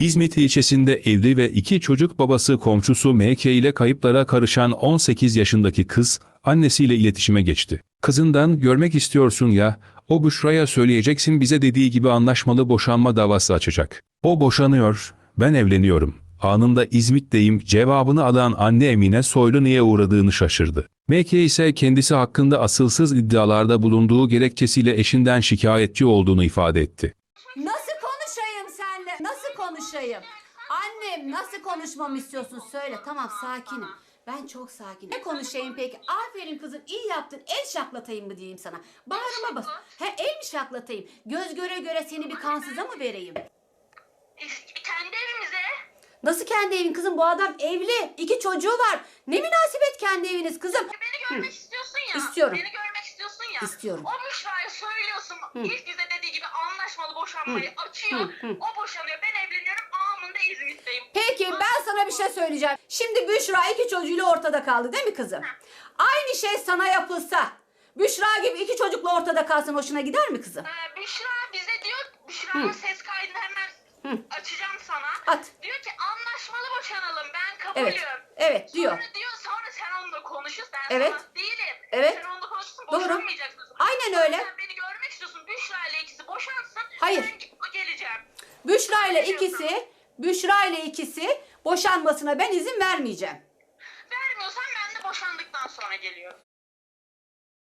İzmit ilçesinde evli ve iki çocuk babası komşusu MK ile kayıplara karışan 18 yaşındaki kız annesiyle iletişime geçti. Kızından görmek istiyorsun ya, o Büşra'ya söyleyeceksin bize dediği gibi anlaşmalı boşanma davası açacak. O boşanıyor, ben evleniyorum. Anında İzmit'teyim cevabını alan anne Emine Soylu niye uğradığını şaşırdı. MK ise kendisi hakkında asılsız iddialarda bulunduğu gerekçesiyle eşinden şikayetçi olduğunu ifade etti. Nasıl konuşayım senle? Nasıl konuşayım? Annem nasıl konuşmamı istiyorsun? Söyle tamam sakinim. Ben çok sakinim. Ne konuşayım peki? Aferin kızım iyi yaptın. El şaklatayım mı diyeyim sana? Bağrıma bas. He el mi şaklatayım? Göz göre göre seni bir kansıza mı vereyim? Kendi evimize. Nasıl kendi evin kızım? Bu adam evli. iki çocuğu var. Ne münasebet kendi eviniz kızım? Beni görmek istiyorsun ya. İstiyorum. Beni görmek istiyorsun ya. İstiyorum. O Büşra'ya söylüyorsun. İlk bize dediği gibi anlaşmalı boşanmayı açıyor. O boşanıyor. Ben İzmit'teyim. Peki ben sana bir şey söyleyeceğim. Şimdi Büşra iki çocuğuyla ortada kaldı değil mi kızım? Aynı şey sana yapılsa Büşra gibi iki çocukla ortada kalsın hoşuna gider mi kızım? Ee, Büşra bize diyor. Büşra'nın ses kaydını hemen açacağım sana. At. Diyor ki anlaşmalı boşanalım. Ben kabulüm. Evet. Evet diyor. Sonra diyor sonra sen onunla konuşursun. Ben Evet. sana değilim. Evet. Sen onunla konuşursun. Doğru. Boşanmayacaksın. Aynen öyle. Sen beni görmek istiyorsun. Büşra ile ikisi boşansın. Hayır. Ben geleceğim. Büşra ile ikisi Büşra ile ikisi boşanmasına ben izin vermeyeceğim. Vermiyorsan ben de boşandıktan sonra geliyorum.